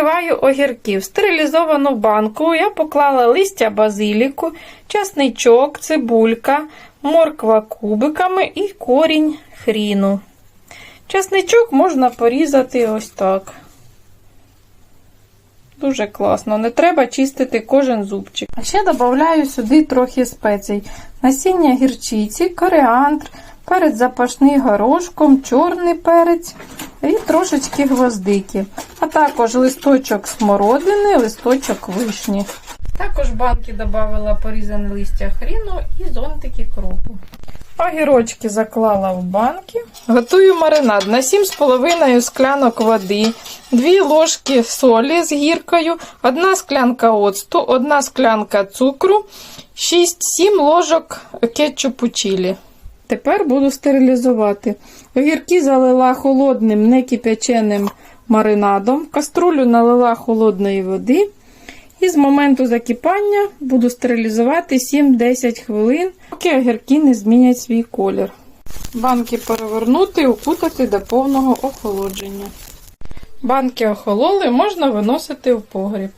Відкриваю огірки. В стерилізовану банку я поклала листя базиліку, часничок, цибулька, морква кубиками і корінь хріну. Часничок можна порізати ось так. Дуже класно. Не треба чистити кожен зубчик. А ще додаю сюди трохи спецій. Насіння гірчиці, коріандр, перець запашний горошком, чорний перець і трошечки гвоздики. А також листочок смородини, листочок вишні. Також банки додала порізане листя хріну і зонтики кропу. Огірочки заклала в банки. Готую маринад на 7,5 склянок води, 2 ложки солі з гіркою, 1 склянка оцту, 1 склянка цукру, 6-7 ложок кетчупу чилі. Тепер буду стерилізувати. Огірки залила холодним, не кип'яченим маринадом. Каструлю налила холодної води. І з моменту закипання буду стерилізувати 7-10 хвилин, поки огірки не змінять свій колір. Банки перевернути і укутати до повного охолодження. Банки охололи, можна виносити в погріб.